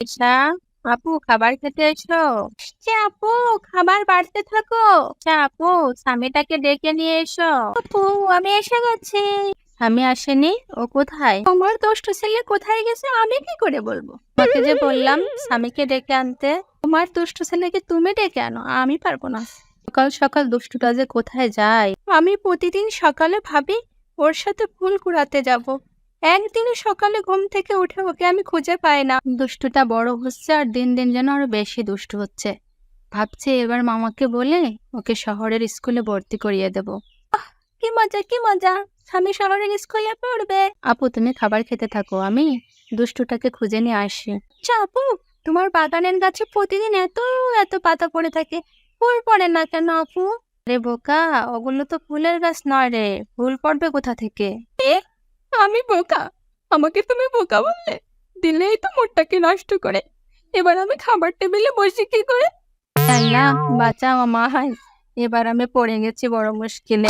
আচ্ছা আপু খাবার খেতে এসো। যে আপু খাবার বাড়তে থাকো। আচ্ছা আপু স্বামীটাকে ডেকে নিয়ে এসো। আপু আমি এসে গেছি। আমি আসেনি? ও কোথায়? আমার দোষ্ট ছেলে কোথায় গেছে আমি কি করে বলব? তোমাকে যে বললাম স্বামীকে ডেকে আনতে। তোমার দুষ্ট ছেলেকে তুমি ডেকে আনো আমি পারব না। সকাল সকাল দুষ্টুটা যে কোথায় যায়? আমি প্রতিদিন সকালে ভাবি ওর সাথে ফুল কুড়াতে যাব। একদিনই সকালে ঘুম থেকে উঠে ওকে আমি খুঁজে পাই না। দুষ্টুটা বড় হচ্ছে আর দিন দিন যেন আরও বেশি দুষ্টু হচ্ছে। ভাবছে এবার মামাকে বলে ওকে শহরের স্কুলে ভর্তি করিয়ে দেব। কি মজা কি মজা। স্বামী শহরের স্কুলে পড়বে। আপু, তুমি খাবার খেতে থাকো, আমি দুষ্টুটাকে খুঁজে নিয়ে আসি। আচ্ছা আপু, তোমার বাগানের গাছে প্রতিদিন এত এত পাতা পড়ে থাকে। ফুল পড়ে না কেন, আপু? রে বোকা, ওগুলো তো ফুলের গাছ নয় রে। ফুল পড়বে কোথা থেকে? আমি বোকা। আমাকে তুমি বোকা বললে? দিলেই তো মুডটাকে নষ্ট করে। এবার আমি খাবার টেবিলে বসি কি করে? না বাঁচাও মা এবার আমি পড়ে গেছি বড় মুশকিলে।